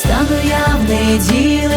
Встану я в спо